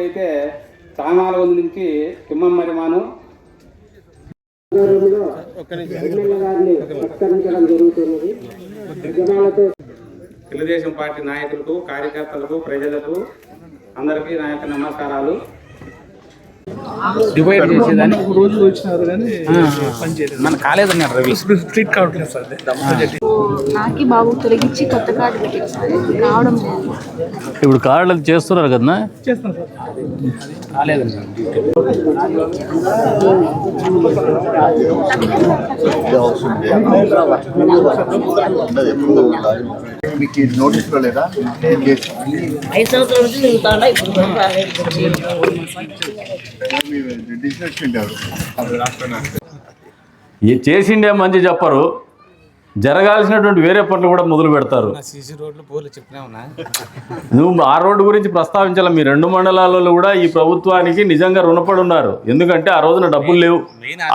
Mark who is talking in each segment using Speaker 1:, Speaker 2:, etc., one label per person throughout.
Speaker 1: అయితే చానాల వంద నుంచి తిమ్మం మరిమాను తెలుగుదేశం పార్టీ నాయకులకు కార్యకర్తలకు ప్రజలకు అందరికీ నా యొక్క నమస్కారాలు. డివైడ్ చేసేదాన్ని.
Speaker 2: రోజులు వచ్చినారు కానీ
Speaker 1: మన కాలేదన్నారు రవి.
Speaker 2: స్ట్రీట్ కావట్లేదు సార్.
Speaker 3: నాకి బాబు తొలగించి కొత్త కార్డు రావడం లేదు.
Speaker 4: ఇప్పుడు కార్డులు చేస్తున్నారు కదా
Speaker 2: చేస్తాను సార్.
Speaker 1: కాలేదండి
Speaker 5: మీకు నోటీస్లో లేదా? కేసు
Speaker 6: ఐదు సంవత్సరాల నుంచి ఇప్పుడు
Speaker 4: చేసిండే మంచి చెప్పరు. జరగాల్సినటువంటి వేరే పనులు కూడా మొదలు పెడతారు. నువ్వు ఆ రోడ్డు గురించి ప్రస్తావించాల? మీ రెండు మండలాలలో కూడా ఈ ప్రభుత్వానికి నిజంగా రుణపడి ఉన్నారు ఎందుకంటే ఆ రోజున డబ్బులు లేవు.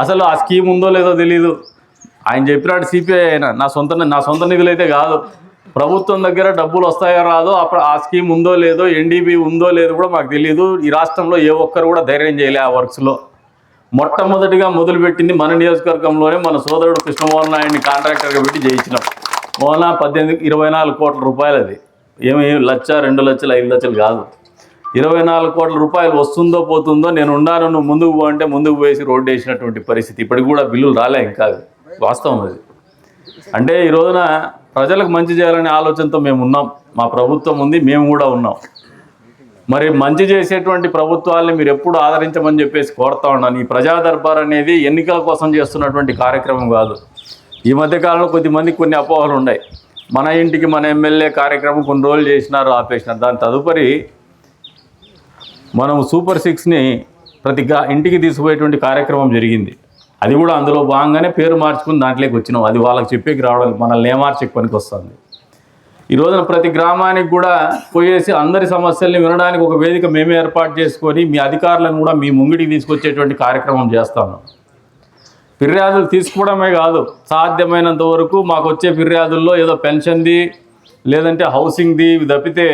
Speaker 4: అసలు ఆ స్కీమ్ ఉందో లేదో తెలియదు ఆయన చెప్పినాడు సిపిఐ ఆయన నా సొంత నా సొంత నిధులు అయితే కాదు. ప్రభుత్వం దగ్గర డబ్బులు వస్తాయో రాదో అప్పుడు ఆ స్కీమ్ ఉందో లేదో ఎన్డీబీ ఉందో లేదో కూడా మాకు తెలియదు ఈ రాష్ట్రంలో ఏ ఒక్కరు కూడా ధైర్యం చేయలే ఆ వర్క్స్లో. మొట్టమొదటిగా మొదలుపెట్టింది మన నియోజకవర్గంలోనే మన సోదరుడు కృష్ణమోహన్ నాయుడిని కాంట్రాక్టర్గా పెట్టి చేయించినాం మోహన పద్దెనిమిది ఇరవై నాలుగు కోట్ల రూపాయలు అది. ఏమి లక్ష రెండు లక్షలు ఐదు లక్షలు కాదు. ఇరవై నాలుగు కోట్ల రూపాయలు వస్తుందో పోతుందో నేను ఉన్నాను నువ్వు ముందుకు పో అంటే ముందుకు పోయేసి రోడ్డు వేసినటువంటి పరిస్థితి. ఇప్పటికి కూడా బిల్లులు రాలే ఇంకా వాస్తవం అది. అంటే ఈ రోజున ప్రజలకు మంచి చేయాలనే ఆలోచనతో మేము ఉన్నాం. మా ప్రభుత్వం ఉంది మేము కూడా ఉన్నాం. మరి మంచి చేసేటువంటి ప్రభుత్వాల్ని మీరు ఎప్పుడు ఆదరించమని చెప్పేసి కోరుతా ఉన్నాను. ఈ ప్రజా దర్బార్ అనేది ఎన్నికల కోసం చేస్తున్నటువంటి కార్యక్రమం కాదు. ఈ మధ్యకాలంలో కొద్దిమంది కొన్ని అపోహలు ఉన్నాయి. మన ఇంటికి మన ఎమ్మెల్యే కార్యక్రమం కొన్ని రోజులు చేసినారు ఆపేసినారు. దాని తదుపరి మనం సూపర్ సిక్స్ని ప్రతి ఇంటికి తీసుకుపోయేటువంటి కార్యక్రమం జరిగింది. అది కూడా అందులో భాగంగానే పేరు మార్చుకుని దాంట్లోకి వచ్చినాం. అది వాళ్ళకి చెప్పేకి రావడం మనల్ని ఏమార్చక పనికి వస్తుంది. ఈ రోజున ప్రతి గ్రామానికి కూడా పోయేసి అందరి సమస్యల్ని వినడానికి ఒక వేదిక మేమే ఏర్పాటు చేసుకొని మీ అధికారులను కూడా మీ ముంగిటికి తీసుకొచ్చేటువంటి కార్యక్రమం చేస్తాను ఫిర్యాదులు తీసుకోవడమే కాదు సాధ్యమైనంత వరకు మాకు వచ్చే ఫిర్యాదుల్లో ఏదో పెన్షన్ది లేదంటే హౌసింగ్ది ఇవి తప్పితే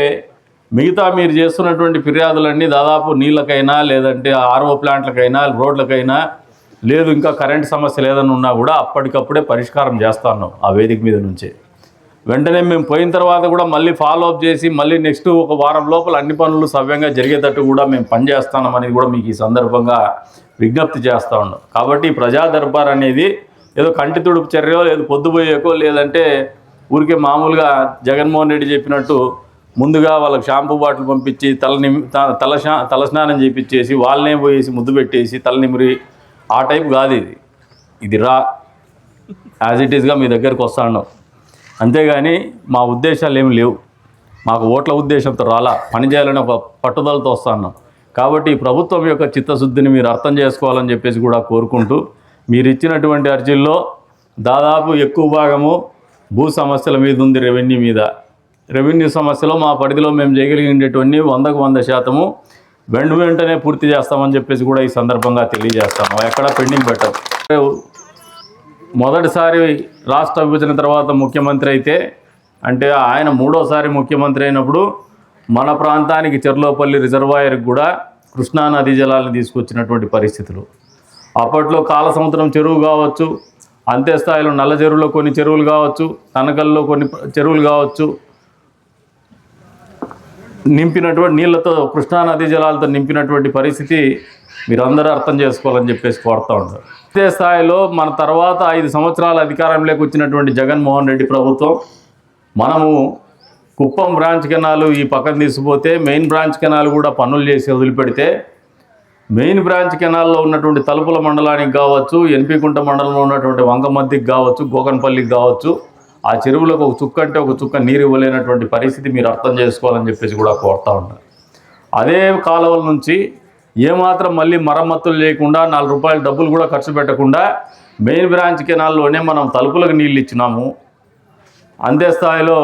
Speaker 4: మిగతా మీరు చేస్తున్నటువంటి ఫిర్యాదులన్నీ దాదాపు నీళ్ళకైనా లేదంటే ఆర్ఓ ప్లాంట్లకైనా రోడ్లకైనా లేదు ఇంకా కరెంట్ సమస్యలు ఏదైనా ఉన్నా కూడా అప్పటికప్పుడే పరిష్కారం చేస్తాను ఆ వేదిక మీద నుంచే. వెంటనే మేము పోయిన తర్వాత కూడా మళ్ళీ ఫాలో అప్ చేసి మళ్ళీ నెక్స్ట్ ఒక వారం లోపల అన్ని పనులు సవ్యంగా జరిగేటట్టు కూడా మేము పనిచేస్తాం అనేది కూడా మీకు ఈ సందర్భంగా విజ్ఞప్తి చేస్తా ఉన్నాం. కాబట్టి ప్రజా దర్బార్ అనేది ఏదో కంటి తుడుపు చర్యో లేదు పొద్దుపోయేకో లేదంటే ఊరికే మామూలుగా జగన్మోహన్ రెడ్డి చెప్పినట్టు ముందుగా వాళ్ళకి షాంపూ బాటిల్ పంపించి తల నిమి తల తల స్నానం చేపించేసి వాళ్ళనే పోయేసి ముద్దు పెట్టేసి తల నిమిరి ఆ టైప్ కాదు ఇది. ఇది రా. యాజ్ ఇట్ ఈస్గా మీ దగ్గరికి వస్తాను అంతేగాని మా ఉద్దేశాలు ఏమి లేవు. మాకు ఓట్ల ఉద్దేశంతో రాలా. పని చేయాలని ఒక పట్టుదలతో వస్తాను కాబట్టి ఈ ప్రభుత్వం యొక్క చిత్తశుద్ధిని మీరు అర్థం చేసుకోవాలని చెప్పేసి కూడా కోరుకుంటూ మీరు ఇచ్చినటువంటి అర్జీల్లో దాదాపు ఎక్కువ భాగము భూ సమస్యల మీద ఉంది రెవెన్యూ మీద. రెవెన్యూ సమస్యలో మా పరిధిలో మేము చేయగలిగినటువంటి వందకు వంద శాతము వెంట వెంటనే పూర్తి చేస్తామని చెప్పేసి కూడా ఈ సందర్భంగా తెలియజేస్తాము. ఎక్కడా పెండింగ్ పెట్టాం మొదటిసారి రాష్ట్ర విభజన తర్వాత ముఖ్యమంత్రి అయితే అంటే ఆయన మూడోసారి ముఖ్యమంత్రి అయినప్పుడు మన ప్రాంతానికి చెర్లోపల్లి రిజర్వాయర్కి కూడా కృష్ణా నదీ జలాలను తీసుకొచ్చినటువంటి పరిస్థితులు. అప్పట్లో కాలసముద్రం చెరువు కావచ్చు అంతే స్థాయిలో నల్ల చెరువులో కొన్ని చెరువులు కావచ్చు తనకల్లో కొన్ని చెరువులు కావచ్చు నింపినటువంటి నీళ్ళతో కృష్ణా నదీ జలాలతో నింపినటువంటి పరిస్థితి మీరందరూ అర్థం చేసుకోవాలని చెప్పేసి కోరుతూ ఉంటారు. ఇదే స్థాయిలో మన తర్వాత ఐదు సంవత్సరాల అధికారంలోకి వచ్చినటువంటి జగన్మోహన్ రెడ్డి ప్రభుత్వం మనము కుప్పం బ్రాంచ్ కెనాలు ఈ పక్కన తీసుకుపోతే మెయిన్ బ్రాంచ్ కెనాల్ కూడా పనులు చేసి వదిలిపెడితే మెయిన్ బ్రాంచ్ కెనాల్లో ఉన్నటువంటి తలుపుల మండలానికి కావచ్చు ఎన్పికుంట మండలంలో ఉన్నటువంటి వంగమద్దికి కావచ్చు గోకన్పల్లికి కావచ్చు ఆ చెరువులకు ఒక చుక్క అంటే ఒక చుక్క నీరు ఇవ్వలేనటువంటి పరిస్థితి మీరు అర్థం చేసుకోవాలని చెప్పేసి కూడా కోరుతూ ఉంటారు. అదే కాలువల నుంచి ఏమాత్రం మళ్ళీ మరమ్మతులు లేకుండా నాలుగు రూపాయల డబ్బులు కూడా ఖర్చు పెట్టకుండా మెయిన్ బ్రాంచ్ కెనాల్లోనే మనం తలుపులకు నీళ్ళు ఇచ్చినాము. అంతే స్థాయిలో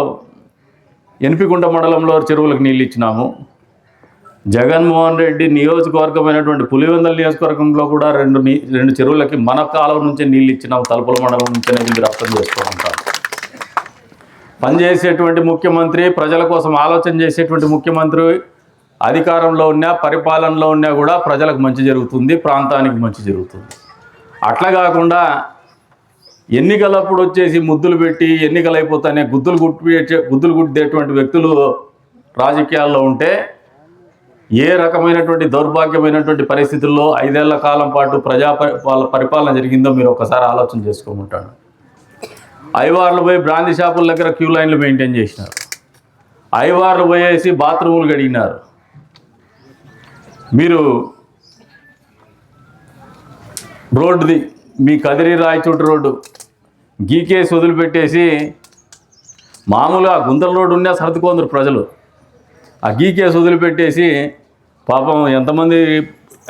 Speaker 4: ఎన్పికుంట మండలంలో చెరువులకు నీళ్ళు ఇచ్చినాము. జగన్మోహన్ రెడ్డి నియోజకవర్గమైనటువంటి పులివెందల నియోజకవర్గంలో కూడా రెండు నీ రెండు చెరువులకి మన కాలం నుంచే నీళ్ళు ఇచ్చినాం తలుపుల మండలం నుంచి మీరు అర్థం చేసుకోవాలి పనిచేసేటువంటి ముఖ్యమంత్రి ప్రజల కోసం ఆలోచన చేసేటువంటి ముఖ్యమంత్రి అధికారంలో ఉన్నా పరిపాలనలో ఉన్నా కూడా ప్రజలకు మంచి జరుగుతుంది ప్రాంతానికి మంచి జరుగుతుంది. అట్లా కాకుండా ఎన్నికలప్పుడు వచ్చేసి ముద్దులు పెట్టి ఎన్నికలు అయిపోతానే గుద్దులు గుట్టి గుద్దులు గుద్దేటువంటి వ్యక్తులు రాజకీయాల్లో ఉంటే ఏ రకమైనటువంటి దౌర్భాగ్యమైనటువంటి పరిస్థితుల్లో ఐదేళ్ళ కాలం పాటు ప్రజా పరి- వాళ్ళ పరిపాలన జరిగిందో మీరు ఒకసారి ఆలోచన చేసుకోమంటాను ఐవార్లు పోయి బ్రాందీ షాపుల దగ్గర క్యూ లైన్లు మెయింటైన్ చేసినారు. ఐవార్లు పోయేసి బాత్రూములు కడిగినారు. మీరు రోడ్డుది మీ కదిరి రాయచోటి రోడ్డు గీకేసి వదిలిపెట్టేసి మామూలుగా గుంతల రోడ్డు ఉన్నా సర్దుకోందరు ప్రజలు. ఆ గీకేసి వదిలిపెట్టేసి పాపం ఎంతమంది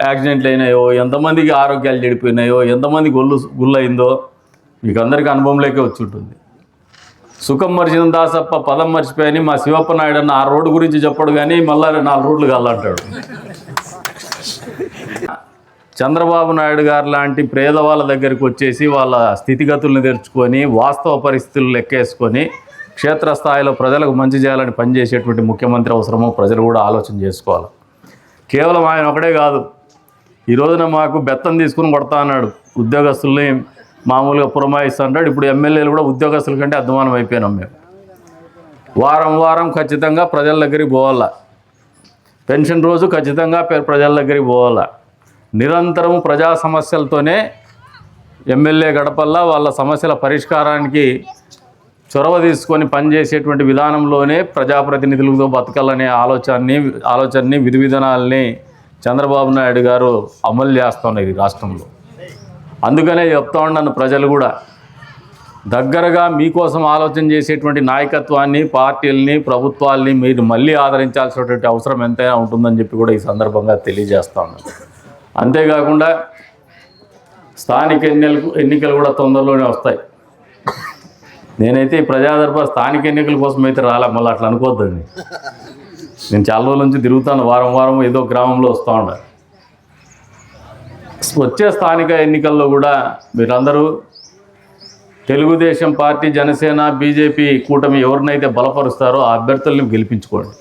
Speaker 4: యాక్సిడెంట్లు అయినాయో ఎంతమందికి ఆరోగ్యాలు చెడిపోయినాయో ఎంతమంది గొల్లు గుల్లయిందో మీకు అందరికీ అనుభవంలోకే వచ్చి ఉంటుంది సుఖం మర్చిన దాసప్ప పదం మర్చిపోయాని మా శివప్ప నాయుడు అన్న ఆ రోడ్డు గురించి చెప్పడు కానీ మళ్ళీ నాలుగు రోడ్లు కల్లంటాడు చంద్రబాబు నాయుడు గారు లాంటి పేదవాళ్ళ దగ్గరికి వచ్చేసి వాళ్ళ స్థితిగతులను తెరుచుకొని వాస్తవ పరిస్థితులు లెక్కేసుకొని క్షేత్రస్థాయిలో ప్రజలకు మంచి చేయాలని పనిచేసేటువంటి ముఖ్యమంత్రి అవసరమో ప్రజలు కూడా ఆలోచన చేసుకోవాలి. కేవలం ఆయన ఒకడే కాదు. ఈ రోజున మాకు బెత్తం తీసుకుని కొడతా అన్నాడు ఉద్యోగస్తుల్ని మామూలుగా పురమాయిస్తా అంటాడు. ఇప్పుడు ఎమ్మెల్యేలు కూడా ఉద్యోగస్తుల కంటే అధ్వానం అయిపోయినాం మేము. వారం వారం ఖచ్చితంగా ప్రజల దగ్గరికి పోవాలా. పెన్షన్ రోజు ఖచ్చితంగా ప్రజల దగ్గరికి పోవాలా. నిరంతరం ప్రజా సమస్యలతోనే ఎమ్మెల్యే గడపల్లా వాళ్ళ సమస్యల పరిష్కారానికి చొరవ తీసుకొని పనిచేసేటువంటి విధానంలోనే ప్రజాప్రతినిధులతో బతకాలనే ఆలోచనని ఆలోచనని విధి విధానాలని చంద్రబాబు నాయుడు గారు అమలు చేస్తున్నారు ఈ రాష్ట్రంలో. అందుకనే చెప్తా ఉన్నాను ప్రజలు కూడా. దగ్గరగా మీకోసం ఆలోచన చేసేటువంటి నాయకత్వాన్ని పార్టీలని ప్రభుత్వాల్ని మీరు మళ్ళీ ఆదరించాల్సినటువంటి అవసరం ఎంతైనా ఉంటుందని చెప్పి కూడా ఈ సందర్భంగా తెలియజేస్తా ఉన్నాను. అంతేకాకుండా స్థానిక ఎన్నికలు ఎన్నికలు కూడా తొందరలోనే వస్తాయి. నేనైతే ఈ ప్రజాదర్బార్ స్థానిక ఎన్నికల కోసం అయితే రాలే మళ్ళీ అట్లా అనుకోవద్దండి నేను చాలా రోజుల నుంచి తిరుగుతాను వారం వారం ఏదో గ్రామంలో వస్తూ ఉండ వచ్చే స్థానిక ఎన్నికల్లో కూడా మీరందరూ తెలుగుదేశం పార్టీ జనసేన బీజేపీ కూటమి ఎవరినైతే బలపరుస్తారో ఆ అభ్యర్థుల్ని గెలిపించుకోండి.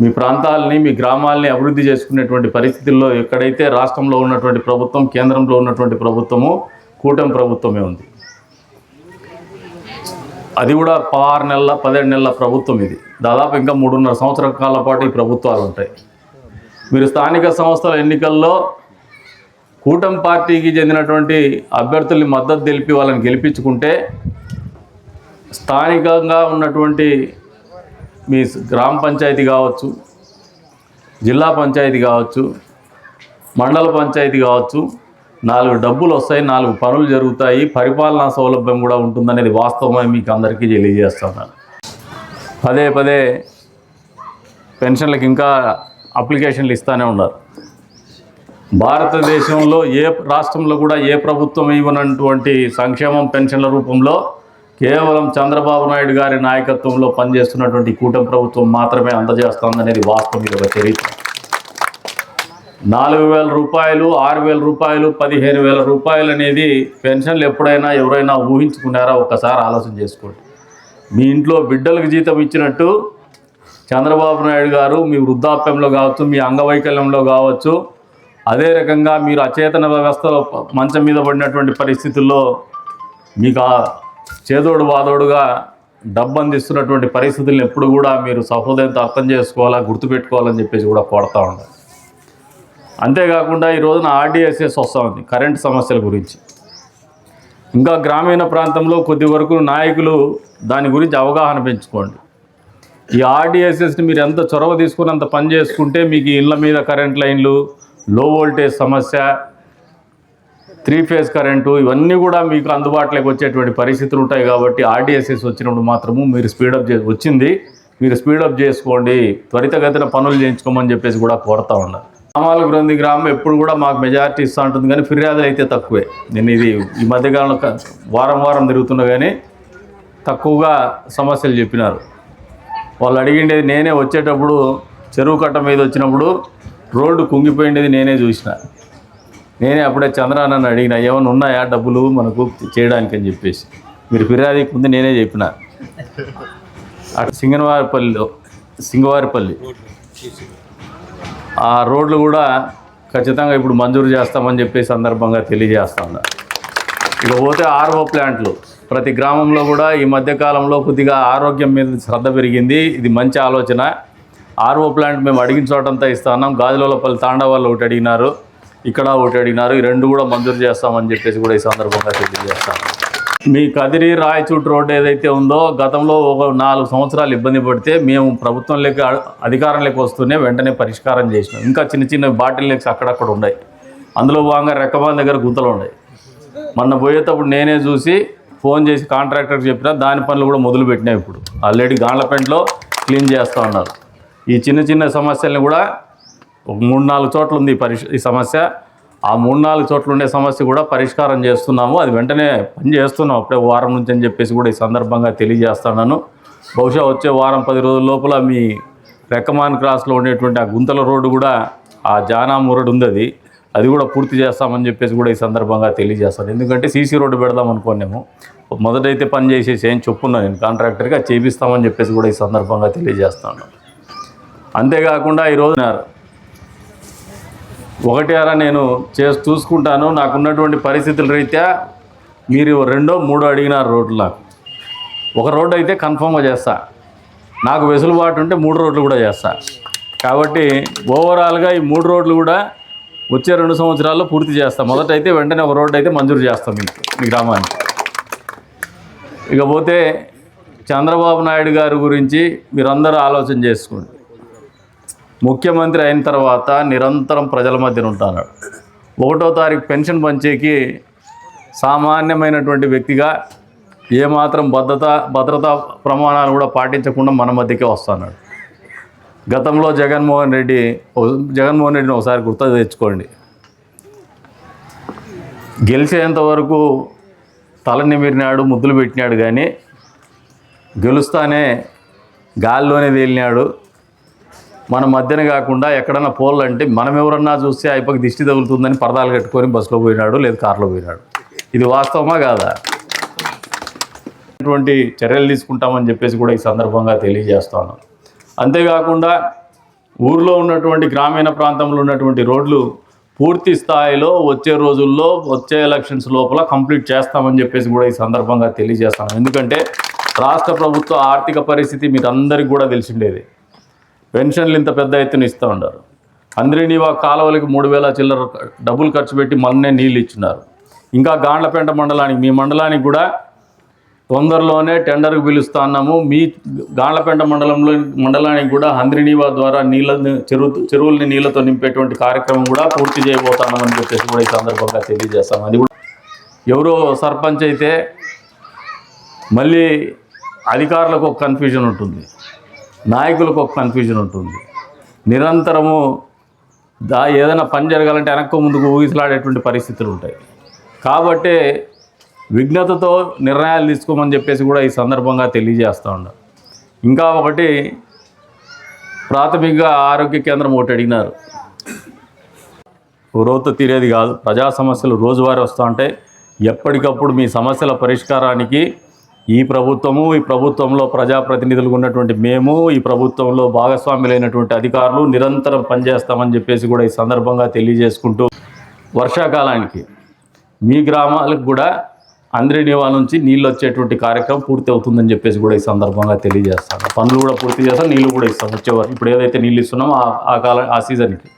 Speaker 4: మీ ప్రాంతాలని మీ గ్రామాలని అభివృద్ధి చేసుకునేటువంటి పరిస్థితుల్లో ఎక్కడైతే రాష్ట్రంలో ఉన్నటువంటి ప్రభుత్వం కేంద్రంలో ఉన్నటువంటి ప్రభుత్వము కూటమి ప్రభుత్వమే ఉంది. అది కూడా పదహారు నెలల పదిహేడు నెలల ప్రభుత్వం ఇది. దాదాపు ఇంకా మూడున్నర సంవత్సరాల కాలం పాటు ఈ ప్రభుత్వాలు ఉంటాయి. మీరు స్థానిక సంస్థల ఎన్నికల్లో కూటమి పార్టీకి చెందినటువంటి అభ్యర్థుల్ని మద్దతు తెలిపి వాళ్ళని గెలిపించుకుంటే స్థానికంగా ఉన్నటువంటి మీ గ్రామ పంచాయతీ కావచ్చు జిల్లా పంచాయతీ కావచ్చు మండల పంచాయతీ కావచ్చు నాలుగు డబ్బులు వస్తాయి నాలుగు పనులు జరుగుతాయి పరిపాలనా సౌలభ్యం కూడా ఉంటుందనేది వాస్తవమే మీకు అందరికీ తెలియజేస్తున్నాను పదే పదే పెన్షన్లకు ఇంకా అప్లికేషన్లు ఇస్తూనే ఉన్నారు. భారతదేశంలో ఏ రాష్ట్రంలో కూడా ఏ ప్రభుత్వం ఇవ్వనటువంటి సంక్షేమం పెన్షన్ల రూపంలో కేవలం చంద్రబాబు నాయుడు గారి నాయకత్వంలో పనిచేస్తున్నటువంటి కూటమి ప్రభుత్వం మాత్రమే అందజేస్తోందనేది వాస్తవం ఇది ఒక చరిత్ర. నాలుగు వేల రూపాయలు ఆరు వేల రూపాయలు పదిహేను వేల రూపాయలు అనేది పెన్షన్లు ఎప్పుడైనా ఎవరైనా ఊహించుకున్నారా? ఒక్కసారి ఆలోచన చేసుకోండి. మీ ఇంట్లో బిడ్డలకు జీతం ఇచ్చినట్టు చంద్రబాబు నాయుడు గారు మీ వృద్ధాప్యంలో కావచ్చు మీ అంగవైకల్యంలో కావచ్చు అదే రకంగా మీరు అచేతన వ్యవస్థలో మంచం మీద పడినటువంటి పరిస్థితుల్లో మీకు ఆ చేదోడు వాదోడుగా డబ్బు అందిస్తున్నటువంటి పరిస్థితులను ఎప్పుడు కూడా మీరు సహృదయంతో అర్థం చేసుకోవాలా గుర్తుపెట్టుకోవాలని చెప్పేసి కూడా కోడతా ఉండాలి. అంతేకాకుండా ఈ రోజున ఆర్డీఎస్ఎస్ వస్తూ ఉంది కరెంట్ సమస్యల గురించి. ఇంకా గ్రామీణ ప్రాంతంలో కొద్ది వరకు నాయకులు దాని గురించి అవగాహన పెంచుకోండి. ఈ ఆర్డీఎస్ఎస్ని మీరు ఎంత చొరవ తీసుకుని అంత పని చేసుకుంటే మీకు ఇళ్ళ మీద కరెంట్ లైన్లు లో వోల్టేజ్ సమస్య త్రీ ఫేజ్ కరెంటు ఇవన్నీ కూడా మీకు అందుబాటులోకి వచ్చేటువంటి పరిస్థితులు ఉంటాయి కాబట్టి ఆర్డీఎస్ఎస్ వచ్చినప్పుడు మాత్రము మీరు స్పీడప్ చే వచ్చింది. మీరు స్పీడప్ చేసుకోండి. త్వరితగతిన పనులు చేయించుకోమని చెప్పేసి కూడా కోరుతా ఉన్నారు గ్రామాల గ్రంథి గ్రామం ఎప్పుడు కూడా మాకు మెజారిటీ ఇస్తూ ఉంటుంది కానీ ఫిర్యాదులు అయితే తక్కువే. నేను ఇది ఈ మధ్యకాలంలో వారం వారం తిరుగుతున్నా కానీ తక్కువగా సమస్యలు చెప్పినారు. వాళ్ళు అడిగిండేది నేనే వచ్చేటప్పుడు చెరువు కట్ట మీద వచ్చినప్పుడు రోడ్డు కుంగిపోయిండేది నేనే చూసిన. నేనే అప్పుడే చంద్రానని అడిగిన ఏమైనా ఉన్నాయా డబ్బులు మనకు చేయడానికి అని చెప్పేసి. మీరు ఫిర్యాదుకి ముందు నేనే చెప్పిన. అటు సింగనవారిపల్లిలో సింగవారిపల్లి. ఆ రోడ్లు కూడా ఖచ్చితంగా ఇప్పుడు మంజూరు చేస్తామని చెప్పే సందర్భంగా తెలియజేస్తా ఉన్నా. ఇక పోతే ఆర్ఓ ప్లాంట్లు. ప్రతి గ్రామంలో కూడా ఈ మధ్యకాలంలో కొద్దిగా ఆరోగ్యం మీద శ్రద్ధ పెరిగింది. ఇది మంచి ఆలోచన. ఆర్ఓ ప్లాంట్ మేము అడిగిన చోటంతా ఇస్తా ఉన్నాం గాజులపల్లి తాండా వాళ్ళు ఒకటి అడిగినారు. ఇక్కడ ఒకటి అడిగినారు. ఈ రెండు కూడా మంజూరు చేస్తామని చెప్పేసి కూడా ఈ సందర్భంగా తెలియజేస్తాను. మీ కదిరి రాయచూట్ రోడ్డు ఏదైతే ఉందో గతంలో ఒక నాలుగు సంవత్సరాలు ఇబ్బంది పడితే మేము ప్రభుత్వంలోకి అధికారంలోకి వస్తూనే వెంటనే పరిష్కారం చేసినాం. ఇంకా చిన్న చిన్న బాటిల్ లెక్స్ అక్కడక్కడ ఉన్నాయి. అందులో భాగంగా రెక్కబాన్ దగ్గర గుంతలు ఉన్నాయి. మొన్న పోయేటప్పుడు నేనే చూసి ఫోన్ చేసి కాంట్రాక్టర్కి చెప్పినా దాని పనులు కూడా మొదలుపెట్టినాయి ఇప్పుడు. ఆల్రెడీ గాండ్లపేంటలో క్లీన్ చేస్తూ ఉన్నారు. ఈ చిన్న చిన్న సమస్యల్ని కూడా ఒక మూడు నాలుగు చోట్ల ఉంది ఈ పరిష్ ఈ సమస్య. ఆ మూడు నాలుగు చోట్ల ఉండే సమస్య కూడా పరిష్కారం చేస్తున్నాము. అది వెంటనే పని చేస్తున్నాం. అప్పుడే వారం నుంచి అని చెప్పేసి కూడా ఈ సందర్భంగా తెలియజేస్తున్నాను. బహుశా వచ్చే వారం పది రోజుల లోపల మీ రెక్కమాన్ క్రాస్లో ఉండేటువంటి ఆ గుంతల రోడ్డు కూడా ఆ జానా మురడు ఉంది అది. అది కూడా పూర్తి చేస్తామని చెప్పేసి కూడా ఈ సందర్భంగా తెలియజేస్తాను. ఎందుకంటే సీసీ రోడ్డు పెడదాం అనుకున్నాము మొదటైతే పని చేసేసి ఏం చెప్పున్నా నేను. కాంట్రాక్టర్గా చేపిస్తామని చెప్పేసి కూడా ఈ సందర్భంగా తెలియజేస్తాను. అంతేకాకుండా ఈరోజు ఒకటి అరా నేను చేసి చూసుకుంటాను. నాకున్నటువంటి పరిస్థితుల రీత్యా మీరు రెండో మూడో అడిగినారు రోడ్లు నాకు. ఒక రోడ్డు అయితే కన్ఫర్మ్గా చేస్తా. నాకు వెసులుబాటు ఉంటే మూడు రోడ్లు కూడా చేస్తా. కాబట్టి ఓవరాల్గా ఈ మూడు రోడ్లు కూడా వచ్చే రెండు సంవత్సరాల్లో పూర్తి చేస్తాం. మొదట అయితే వెంటనే ఒక రోడ్డు అయితే మంజూరు చేస్తాం మీకు మీ గ్రామానికి. ఇకపోతే చంద్రబాబు నాయుడు గారి గురించి మీరందరూ ఆలోచన చేసుకోండి. ముఖ్యమంత్రి అయిన తర్వాత నిరంతరం ప్రజల మధ్యన ఉంటాను ఒకటో తారీఖు పెన్షన్ పంచేకి సామాన్యమైనటువంటి వ్యక్తిగా ఏమాత్రం భద్రత భద్రతా ప్రమాణాలు కూడా పాటించకుండా మన మధ్యకే వస్తున్నాడు. గతంలో జగన్మోహన్ రెడ్డి జగన్మోహన్ రెడ్డిని ఒకసారి గుర్తు తెచ్చుకోండి. గెలిచేంత వరకు తల నిమిరినాడు ముద్దులు పెట్టినాడు కానీ గెలుస్తానే గాల్లోనే తేలినాడు. మన మధ్యన కాకుండా ఎక్కడన్నా పోలంటే మనం ఎవరన్నా చూస్తే అయిపోయి దిష్టి తగులుతుందని పరదాలు కట్టుకొని బస్సులో పోయినాడు లేదు కారులో పోయినాడు. ఇది వాస్తవమా కాదా? ఇటువంటి చర్యలు తీసుకుంటామని చెప్పేసి కూడా ఈ సందర్భంగా తెలియజేస్తాను. అంతేకాకుండా ఊర్లో ఉన్నటువంటి గ్రామీణ ప్రాంతంలో ఉన్నటువంటి రోడ్లు పూర్తి స్థాయిలో వచ్చే రోజుల్లో వచ్చే ఎలక్షన్స్ లోపల కంప్లీట్ చేస్తామని చెప్పేసి కూడా ఈ సందర్భంగా తెలియజేస్తాను. ఎందుకంటే రాష్ట్ర ప్రభుత్వ ఆర్థిక పరిస్థితి మీకు అందరికీ కూడా తెలిసిండేది. పెన్షన్లు ఇంత పెద్ద ఎత్తున ఇస్తూ ఉన్నారు. అందరినీ కాలువలకి మూడు వేల చిల్లర డబ్బులు ఖర్చు పెట్టి మొన్నే నీళ్ళు ఇచ్చినారు. ఇంకా గాండ్లపేంట మండలానికి మీ మండలానికి కూడా తొందరలోనే టెండర్కి పిలుస్తా ఉన్నాము మీ గాండ్లపేంట మండలంలో మండలానికి కూడా హంద్రినీవా ద్వారా నీళ్ళని చెరువు చెరువుల్ని నీళ్ళతో నింపేటువంటి కార్యక్రమం కూడా పూర్తి చేయబోతున్నామని చెప్పేసి కూడా ఈ సందర్భంగా తెలియజేస్తాం అది కూడా ఎవరో సర్పంచ్ అయితే మళ్ళీ అధికారులకు ఒక కన్ఫ్యూజన్ ఉంటుంది. నాయకులకు ఒక కన్ఫ్యూజన్ ఉంటుంది. నిరంతరము దా ఏదైనా పని జరగాలంటే వెనక్కు ముందుకు ఊగిసలాడేటువంటి పరిస్థితులు ఉంటాయి. కాబట్టి విఘ్నతతో నిర్ణయాలు తీసుకోమని చెప్పేసి కూడా ఈ సందర్భంగా తెలియజేస్తూ ఉన్నా. ఇంకా ఒకటి ప్రాథమిక ఆరోగ్య కేంద్రం ఒకటి అడిగినారు. రోత తీరేది కాదు. ప్రజా సమస్యలు రోజువారీ వస్తూ ఉంటాయి. ఎప్పటికప్పుడు మీ సమస్యల పరిష్కారానికి ఈ ప్రభుత్వము ఈ ప్రభుత్వంలో ప్రజాప్రతినిధులుగా ఉన్నటువంటి మేము ఈ ప్రభుత్వంలో భాగస్వాములైనటువంటి అధికారులు నిరంతరం పనిచేస్తామని చెప్పేసి కూడా ఈ సందర్భంగా తెలియజేసుకుంటూ వర్షాకాలానికి మీ గ్రామాలకు కూడా అందరి నివా నుంచి నీళ్ళు వచ్చేటువంటి కార్యక్రమం పూర్తి అవుతుందని చెప్పేసి కూడా ఈ సందర్భంగా తెలియజేస్తాను. పనులు కూడా పూర్తి చేస్తాం నీళ్ళు కూడా ఇస్తాం. వచ్చేవారు ఇప్పుడు ఏదైతే నీళ్ళు ఇస్తున్నామో ఆ- ఆ కాలం ఆ సీజన్కి.